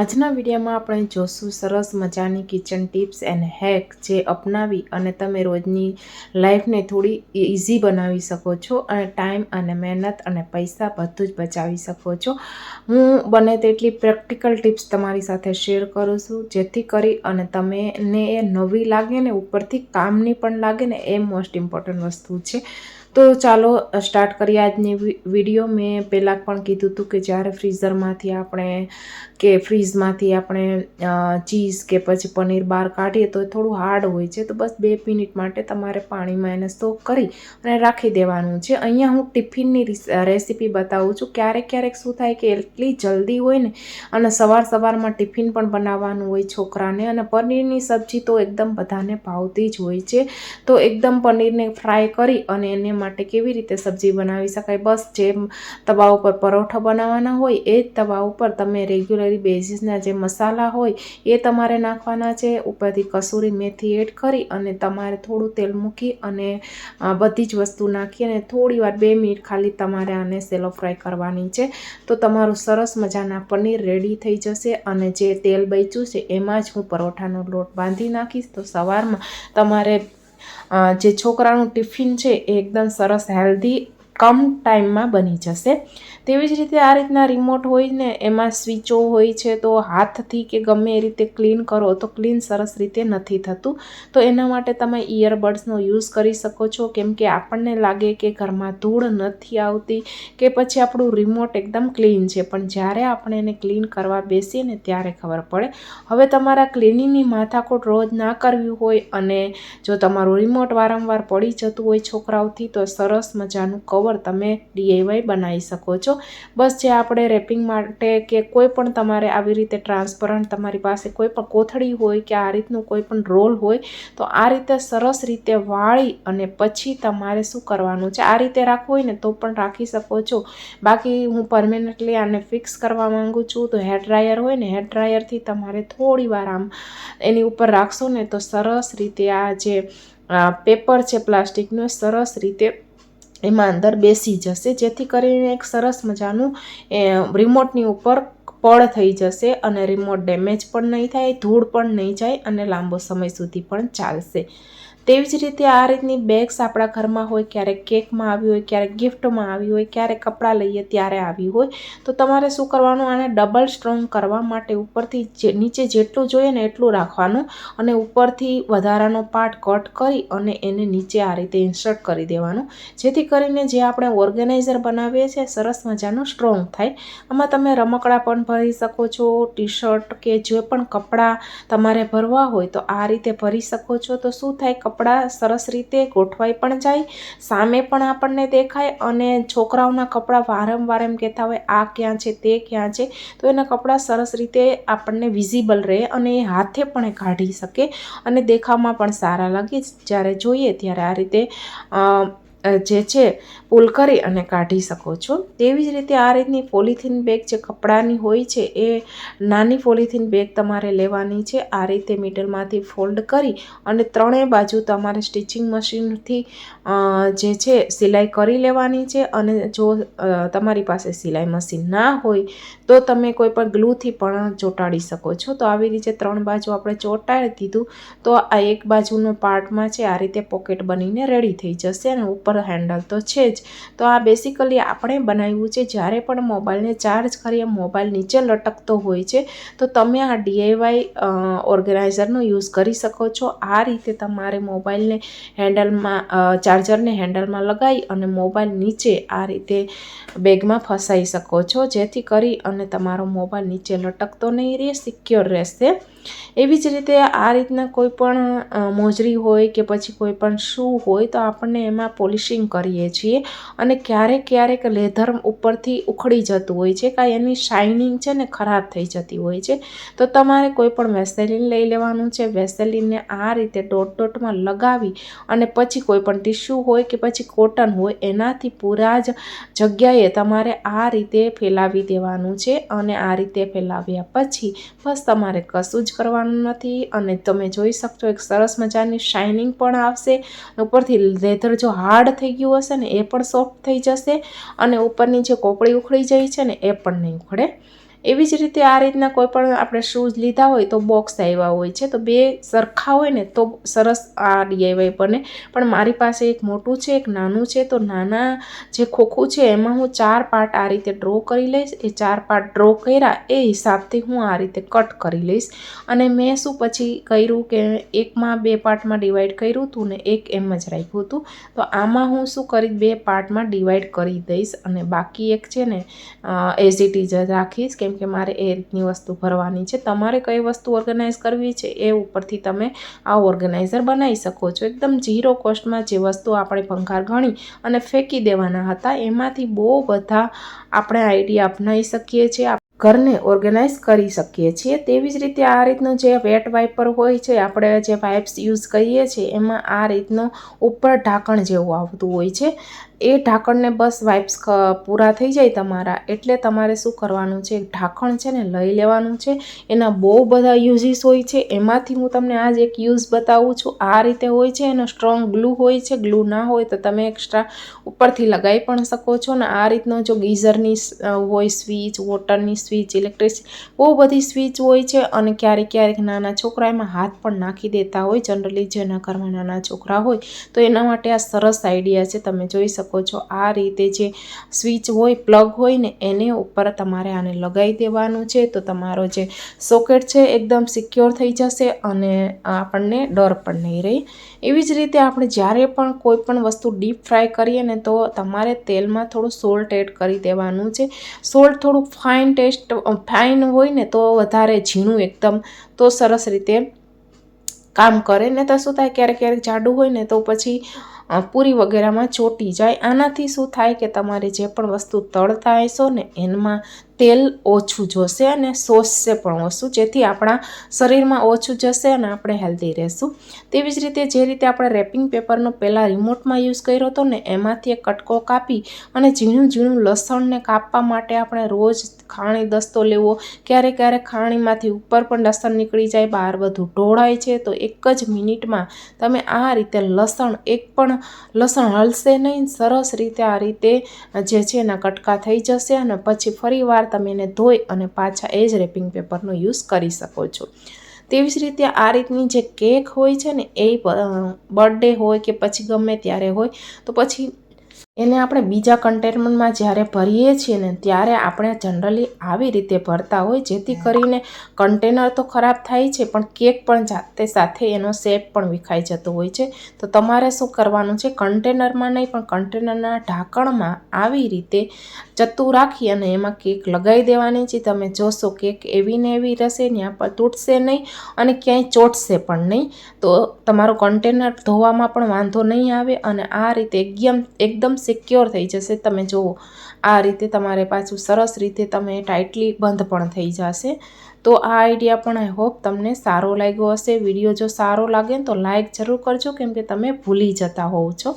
આજના વિડીયોમાં આપણે જોશું સરસ મજાની કિચન ટિપ્સ એન્ડ હેક જે અપનાવી અને તમે રોજની લાઈફને થોડી ઇઝી બનાવી શકો છો અને ટાઈમ અને મહેનત અને પૈસા બધું જ બચાવી શકો છો. હું બને તેટલી પ્રેક્ટિકલ ટિપ્સ તમારી સાથે શેર કરું છું, જેથી કરી અને તમને એ નવી લાગે ને ઉપરથી કામની પણ લાગે ને એ મોસ્ટ ઇમ્પોર્ટન્ટ વસ્તુ છે. તો ચાલો સ્ટાર્ટ કરીએ આજની વીડિયો મેં પહેલાં પણ કીધું હતું કે જ્યારે ફ્રીઝરમાંથી આપણે કે ફ્રીઝમાંથી આપણે ચીઝ કે પછી પનીર બહાર કાઢીએ તો એ થોડું હાર્ડ હોય છે. તો બસ બે મિનિટ માટે તમારે પાણીમાં એને સ્ટોક કરી અને રાખી દેવાનું છે. અહીંયા હું ટિફિનની રેસીપી બતાવું છું. ક્યારેક ક્યારેક શું થાય કે એટલી જલ્દી હોય ને અને સવાર સવારમાં ટિફિન પણ બનાવવાનું હોય છોકરાને અને પનીરની સબ્જી તો એકદમ બધાને ભાવતી જ હોય છે. તો એકદમ પનીરને ફ્રાય કરી અને એને માટે કેવી રીતે સબ્જી બનાવી શકાય? બસ જેમ તવા ઉપર પરોઠા બનાવવાના હોય, એ જ તવા ઉપર તમે રેગ્યુલરી બેઝિસના જે મસાલા હોય, એ તમારે નાખવાના છે. ઉપરથી કસૂરી મેથી એડ કરી અને તમારે થોડું તેલ મૂકી અને બધી જ વસ્તુ નાખી અને થોડી વાર બે મિનિટ ખાલી તમારે આને સેલો ફ્રાય કરવાની છે. તો તમારું સરસ મજાના પનીર રેડી થઈ જશે અને જે તેલ બચ્યું છે, એમાં જ હું પરોઠાનો લોટ બાંધી નાખીશ. તો સવારમાં તમારે જે છોકરાનું ટિફિન છે એ એકદમ સરસ હેલ્ધી કમ ટાઈમમાં બની જશે. તેવી જ રીતે આ રીતના રિમોટ હોય ને, એમાં સ્વિચો હોય છે, તો હાથથી કે ગમે એ રીતે ક્લીન કરો, તો ક્લીન સરસ રીતે નથી થતું. તો એના માટે તમે ઇયરબડ્સનો યુઝ કરી શકો છો. કેમ કે આપણને લાગે કે ઘરમાં ધૂળ નથી આવતી, કે પછી આપણું રિમોટ એકદમ ક્લીન છે. પણ જ્યારે આપણે એને ક્લીન કરવા બેસીએ ને, ત્યારે ખબર પડે. હવે તમારા ક્લિનિંગની માથાકૂટ રોજ ના કરવી હોય અને જો તમારું રિમોટ વારંવાર પડી જતું હોય છોકરાઓથી, તો સરસ મજાનું કવર તમે ડીઆઈવાય બનાવી શકો છો. બસ જે આપણે રેપિંગ માટે કે કોઈ પણ તમારે આવી રીતે ટ્રાન્સપરન્ટ તમારી પાસે કોઈ પણ કોથળી હોય કે આ રીતનું કોઈ પણ રોલ હોય, તો આ રીતે સરસ રીતે વાળી અને પછી તમારે શું કરવાનું છે? આ રીતે રાખવું હોય ને તો પણ રાખી શકો છો. બાકી હું પરમેનન્ટલી આને ફિક્સ કરવા માંગુ છું, તો હેર ડ્રાયર હોય ને હેર ડ્રાયરથી તમારે થોડી વાર આમ એની ઉપર રાખશો ને તો સરસ રીતે આ જે પેપર છે પ્લાસ્ટિકનો સરસ રીતે એમાં અંદર બેસી જશે. જેથી કરીને એક સરસ મજાનું રિમોટની ઉપર પડ થઈ જશે અને રિમોટ ડેમેજ પણ નહીં થાય, ધૂળ પણ નહીં જાય અને લાંબો સમય સુધી પણ ચાલશે. તેવી જ રીતે આ રીતની બેગ્સ આપણા ઘરમાં હોય, ક્યારેક કેકમાં આવી હોય, ક્યારેક ગિફ્ટમાં આવી હોય, ક્યારેક કપડાં લઈએ ત્યારે આવી હોય. તો તમારે શું કરવાનું? આને ડબલ સ્ટ્રોંગ કરવા માટે ઉપરથી જે, નીચે જેટલું જોઈએ ને એટલું રાખવાનું અને ઉપરથી વધારાનો પાર્ટ કટ કરી અને એને નીચે આ રીતે ઇન્સર્ટ કરી દેવાનું. જેથી કરીને જે આપણે ઓર્ગેનાઇઝર બનાવીએ છીએ, સરસ મજાનું સ્ટ્રોંગ થાય. આમાં તમે રમકડા પણ ભરી શકો છો ટી શર્ટ કે જે પણ કપડાં તમારે ભરવા હોય તો આ રીતે ભરી શકો છો. તો શું થાય? કપડાં સરસ રીતે ગોઠવાઈ પણ જાય, સામે પણ આપણને દેખાય અને છોકરાઓના કપડાં વારંવાર એમ કહેતા હોય, આ ક્યાં છે, તે ક્યાં છે? તો એના કપડાં સરસ રીતે આપણને વિઝિબલ રહે અને એ હાથે પણ એ કાઢી શકે અને દેખાવમાં પણ સારા લાગે. જ્યારે જોઈએ ત્યારે આ રીતે જે છે, પુલ કરી અને કાઢી શકો છો. તેવી જ રીતે આ રીતની પોલિથીન બેગ જે કપડાની હોય છે, એ નાની પોલિથીન બેગ તમારે લેવાની છે. આ રીતે મિડલમાંથી ફોલ્ડ કરી અને ત્રણેય બાજુ તમારે સ્ટિચિંગ મશીનથી જે છે, સિલાઈ કરી લેવાની છે. અને જો તમારી પાસે સિલાઈ મશીન ના હોય, તો તમે કોઈ પણ ગ્લુથી પણ ચોંટાડી શકો છો. તો આવી રીતે ત્રણ બાજુ આપણે ચોંટાડી દીધું, તો આ એક બાજુનો પાર્ટમાં છે, આ રીતે પોકેટ બનીને રેડી થઈ જશે અને ઉપર ઉપર હેન્ડલ તો છે જ. તો આ બેસિકલી આપણે બનાવ્યું છે, જ્યારે પણ મોબાઈલને ચાર્જ કરીએ, મોબાઈલ નીચે લટકતો હોય છે, તો તમે આ ડીઆઈવાય ઓર્ગેનાઇઝરનો યુઝ કરી શકો છો. આ રીતે તમારે મોબાઈલને હેન્ડલમાં ચાર્જરને હેન્ડલમાં લગાવી અને મોબાઈલ નીચે આ રીતે બેગમાં ફસાઈ શકો છો, જેથી કરી અને તમારો મોબાઈલ નીચે લટકતો નહીં રહે, સિક્યોર રહેશે. એવી જ રીતે આ રીતના કોઈ પણ મોજરી હોય કે પછી કોઈ પણ શૂ હોય, તો આપણને એમાં પોલિશિંગ કરીએ છીએ અને ક્યારેક ક્યારેક લેધર ઉપરથી ઉખડી જતું હોય છે, કાંઈ એની શાઇનિંગ છે ને ખરાબ થઈ જતી હોય છે. તો તમારે કોઈ પણ વેસેલિન લઈ લેવાનું છે, વેસેલિનને આ રીતે ડોટ ડોટમાં લગાવી અને પછી કોઈ પણ ટીશ્યુ હોય કે પછી કોટન હોય, એનાથી પૂરા જ જગ્યાએ તમારે આ રીતે ફેલાવી દેવાનું છે અને આ રીતે ફેલાવ્યા પછી બસ તમારે કશું જ કરવાનું નથી અને તમે જોઈ શકશો એક સરસ મજાની શાઇનિંગ પણ આવશે. ઉપરથી લેધર જો હાર્ડ થઈ ગયું હશે ને એ પણ સોફ્ટ થઈ જશે અને ઉપરની જે કોપળી ઉખડી જાય છે ને એ પણ નહીં ઉખડે. એવી જ રીતે આ રીતના કોઈ પણ આપણે શૂઝ લીધા હોય તો બોક્સ આવ્યા હોય છે. તો બે સરખા હોય ને તો સરસ આ ડીઆઈવાય બને. પણ મારી પાસે એક મોટું છે, એક નાનું છે. તો નાના જે ખોખું છે એમાં હું ચાર પાર્ટ આ રીતે ડ્રો કરી લઈશ. એ ચાર પાર્ટ ડ્રો કર્યા એ હિસાબથી હું આ રીતે કટ કરી લઈશ. અને મેં શું પછી કર્યું કે એકમાં બે પાર્ટમાં ડિવાઈડ કર્યું હતું ને એક એમ જ રાખ્યું હતું. તો આમાં હું શું કરી બે પાર્ટમાં ડિવાઈડ કરી દઈશ. અને બાકી એક છે ને એઝ ઇટ ઇઝ રાખીશ. કેમ કે મારે એ રીતની વસ્તુ ભરવાની છે. તમારે કઈ વસ્તુ ઓર્ગેનાઇઝ કરવી છે એ ઉપરથી તમે આ ઓર્ગેનાઇઝર બનાવી શકો છો. એકદમ ઝીરો કોસ્ટમાં જે વસ્તુ આપણે ભંગાર ગણી અને ફેંકી દેવાના હતા, એમાંથી બહુ બધા આપણે આઈડિયા અપનાવી શકીએ છીએ ઘરને ઓર્ગેનાઇઝ કરી શકીએ છીએ. તેવી જ રીતે આ રીતનું જે વેટ વાઇપર હોય છે, આપણે જે વાઇપ્સ યુઝ કરીએ છીએ, એમાં આ રીતનું ઉપર ઢાંકણ જેવું આવતું હોય છે. એ ઢાંકણને બસ વાઇપ્સ પૂરા થઈ જાય તમારા. એટલે તમારે શું કરવાનું છે? ઢાંકણ છે ને લઈ લેવાનું છે. એના બહુ બધા યુઝીસ હોય છે. એમાંથી હું તમને આજ એક યુઝ બતાવું છું. આ રીતે હોય છે. એનો સ્ટ્રોંગ ગ્લુ હોય છે. ગ્લુ ના હોય તો તમે એક્સ્ટ્રા ઉપરથી લગાવી પણ શકો છો ને આ રીતનો જો ગીઝરની હોય સ્વિચ વોટરની સ્વિચ ઇલેક્ટ્રિસિટી બહુ બધી સ્વિચ હોય છે અને ક્યારેક ક્યારેક નાના છોકરા એમાં હાથ પણ નાખી દેતા હોય. જનરલી જેના ઘરમાં નાના છોકરા હોય તો એના માટે આ સરસ આઈડિયા છે. તમે જોઈ શકો છો. આ રીતે જે સ્વિચ હોય, પ્લગ હોય ને એને ઉપર તમારે આને લગાવી દેવાનું છે. તો તમારો જે સોકેટ છે એકદમ સિક્યોર થઈ જશે અને આપણને ડર પણ નહીં રહે. એવી જ રીતે આપણે જ્યારે પણ કોઈ પણ વસ્તુ ડીપ ફ્રાય કરીએ ને તો તમારે તેલમાં થોડું સોલ્ટ એડ કરી દેવાનું છે. સોલ્ટ થોડું ફાઇન ટેસ્ટ, ફાઇન હોય ને તો વધારે ઝીણું એકદમ તો સરસ રીતે કામ કરે. ને તો શું થાય, ક્યારેક ક્યારેક જાડું હોય ને તો પછી પૂરી વગેરેમાં ચોંટી જાય. આનાથી શું થાય કે તમારે જે પણ વસ્તુ તળતા હશો ને એમાં તેલ ઓછું જોશે અને શોષશે પણ ઓછું, જેથી આપણા શરીરમાં ઓછું જશે અને આપણે હેલ્ધી રહેશું. તેવી જ રીતે જે રીતે આપણે રેપિંગ પેપરનો પહેલાં રિમોટમાં યુઝ કર્યો હતો ને, એમાંથી એક કટકો કાપી અને ઝીણું ઝીણું લસણને કાપવા માટે આપણે રોજ ખાણી દસ્તો લેવો. ક્યારેક ક્યારેક ખાણીમાંથી ઉપર પણ લસણ નીકળી જાય, બહાર બધું ઢોળાય છે. તો એક જ મિનિટમાં તમે આ રીતે લસણ, એક પણ લસણ હલશે નહીં, સરસ રીતે આ રીતે જે છે એના કટકા થઈ જશે અને પછી ફરી વાર તમે એને ધોઈ અને પાછા એ જ રેપિંગ પેપરનો યુઝ કરી શકો છો. તેવી જ રીતે આ રીતની જે કેક હોય છે ને, એ બર્થડે હોય કે પછી ગમે ત્યારે હોય, તો પછી એને આપણે બીજા કન્ટેનરમાં જ્યારે ભરીએ છીએ ને ત્યારે આપણે જનરલી આવી રીતે ભરતા હોય જેથી કરીને કન્ટેનર તો ખરાબ થાય છે, પણ કેક પણ જાતે સાથે એનો શેપ પણ વિખાઈ જતો હોય છે. તો તમારે શું કરવાનું છે કન્ટેનરમાં નહીં, પણ કન્ટેનરના ઢાંકણમાં આવી રીતે ચત્તું રાખી અને એમાં કેક લગાવી દેવાની છે. તમે જોશો કેક એવી ને એવી રહેશે ત્યાં પર તૂટશે નહીં અને ક્યાંય ચોટશે પણ નહીં. તો તમારું કન્ટેનર ધોવામાં પણ વાંધો નહીં આવે અને આ રીતે એકદમ એકદમ સિક્યોર થઈ જશે, તમે જુઓ, આ રીતે તમારે પાછું સરસ રીતે તમે ટાઇટલી બંધ પણ થઈ જશે. તો આ આઈડિયા પણ આઈ હોપ તમને સારો લાગ્યો હશે. વીડિયો જો સારો લાગે ને તો લાઇક જરૂર કરજો, કેમ કે તમે ભૂલી જતા હોવ છો.